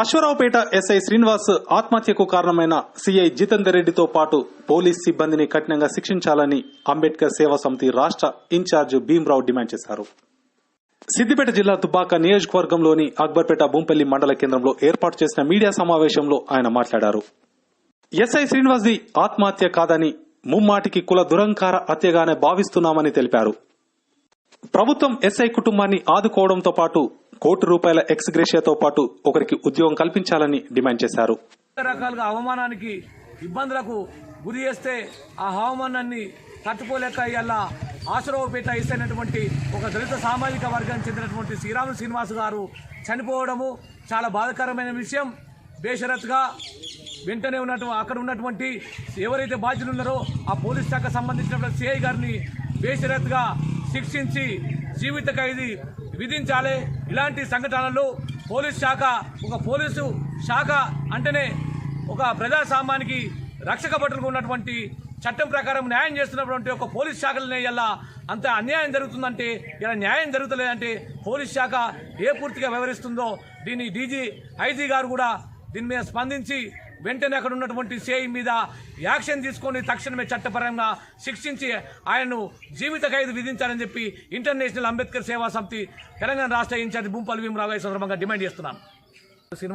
Aswaraopeta SI Srinivas ఆత్మహత్యకు కారణమైన CI Jitender రెడ్డితో పాటు పోలీస్ సిబ్బందిని కఠినంగా శిక్షించాలని అంబేద్కర్ సేవా సమితి రాష్ట్ర ఇన్ఛార్జ్ భీమ్రావు డిమాండ్ చేశారు. సిద్దిపేట జిల్లా తుబాక నియోజకవర్గంలోని అక్బర్పేట బొంపల్లి మండల కేంద్రంలో ఏర్పాటు చేసిన మీడియా సమావేశంలో ఆయన మాట్లాడారు. ఎస్ఐ శ్రీనివాస్ది ఆత్మహత్య కాదని ముమ్మాటికి కుల దురంకార హత్యగానే భావిస్తున్నామని తెలిపారు. ప్రభుత్వం ఎస్ఐ కుటుంబాన్ని ఆదుకోవడంతో పాటు కోటి రూపాయల ఎక్స్ గ్రేషియాతో పాటు ఒకరికి ఉద్యోగం కల్పించాలని డిమాండ్ చేశారు. రకాలుగా అవమానానికి ఇబ్బందులకు గురి చేస్తే ఆ అవమానాన్ని తట్టుకోలేక ఇలా ఆశ్రవపేట ఇస్తైనటువంటి ఒక దళిత సామాజిక వర్గానికి చెందినటువంటి శ్రీరాములు శ్రీనివాస్ గారు చనిపోవడము చాలా బాధాకరమైన విషయం. బేషరత్గా వెంటనే ఉన్నట్టు అక్కడ ఉన్నటువంటి ఎవరైతే బాధ్యులు ఉన్నారో ఆ పోలీస్ శాఖ సంబంధించినటువంటి సిఐ గారిని బేషరత్గా శిక్షించి జీవిత ఖైదీ విధించాలి. ఇలాంటి సంఘటనలు పోలీస్ శాఖ ఒక పోలీసు శాఖ అంటేనే ఒక ప్రజాసామానికి రక్షక భటులుగా ఉన్నటువంటి చట్టం ప్రకారం న్యాయం చేస్తున్నటువంటి ఒక పోలీస్ శాఖలనే ఇలా అంత అన్యాయం జరుగుతుందంటే ఇలా న్యాయం జరుగుతలేదంటే పోలీస్ శాఖ ఏ పూర్తిగా వ్యవహరిస్తుందో దీన్ని డీజీ ఐజీ గారు కూడా దీని మీద స్పందించి వెంటనే అక్కడ ఉన్నటువంటి సిఐ మీద యాక్షన్ తీసుకొని తక్షణమే చట్టపరంగా శిక్షించి ఆయనను జీవిత ఖైదు విధించాలని చెప్పి ఇంటర్నేషనల్ అంబేద్కర్ సేవా సమితి తెలంగాణ రాష్ట్ర ఇన్ఛార్జ్ భూంపల్లి భీమరావు సందర్భంగా డిమాండ్ చేస్తున్నాను సినిమా